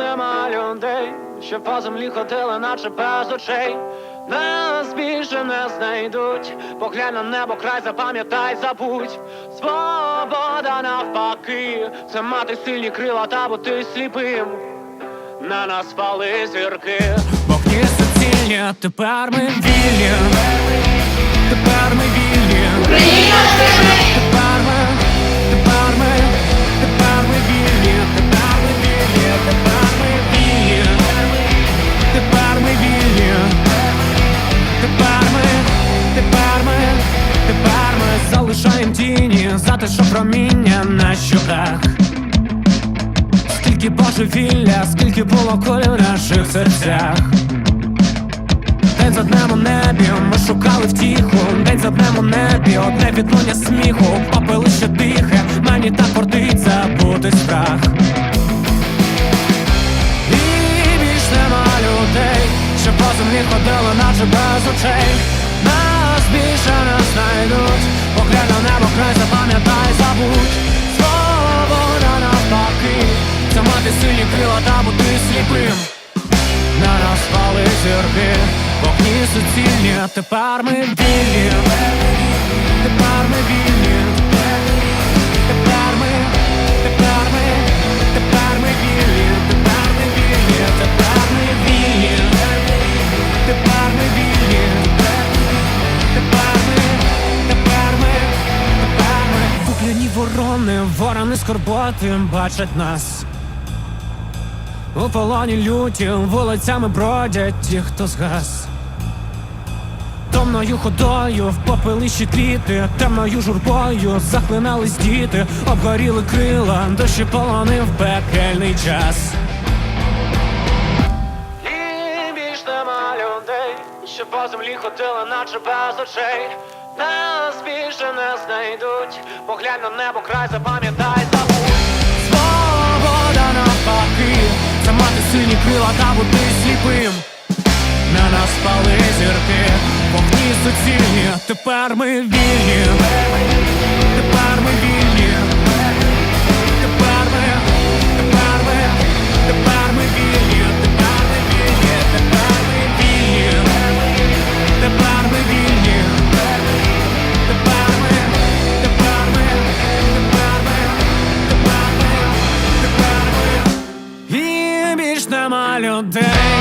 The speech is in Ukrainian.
нема людей, що по землі ходили, наче без очей. Нас більше не знайдуть. Поглянь на небо, край, запам'ятай, забудь. Свобода навпаки, це мати сильні крила та бути сліпим. На нас пали зірки. Вогні суцільні, тепер ми вільні. Ми залишаємо тіні за те, що проміння на щоках. Скільки божевілля, скільки було куль в наших серцях. День за днем у небі, ми шукали втіху. День за днем у небі, одне відлуння сміху, попелище дихе, мені так кортить забути страх. І більш нема людей, що по землі ходили, наче без очей. Нас більше не знайдуть. На небо, край запам'ятай, забудь. Свобода навпаки, це мати сильні крила та бути сліпим. На нас пали зірки, вогні суцільні, а тепер ми вільні. Ворони, скорботи бачать нас. У полоні люті вулицями бродять ті, хто згас. Томною ходою в попелищі квіти, темною журбою захлинались діти, обгоріли крила, дощі полонив пекельний час. І більш нема людей, що по землі ходили, наче без очей. Нас більше не знайдуть. Поглянь на небо, край, запам'ятай, забудь. Свобода навпаки, це мати сині крила та бути сліпим. На нас пали зірки, вогні суцільні, тепер ми вільні. Людей.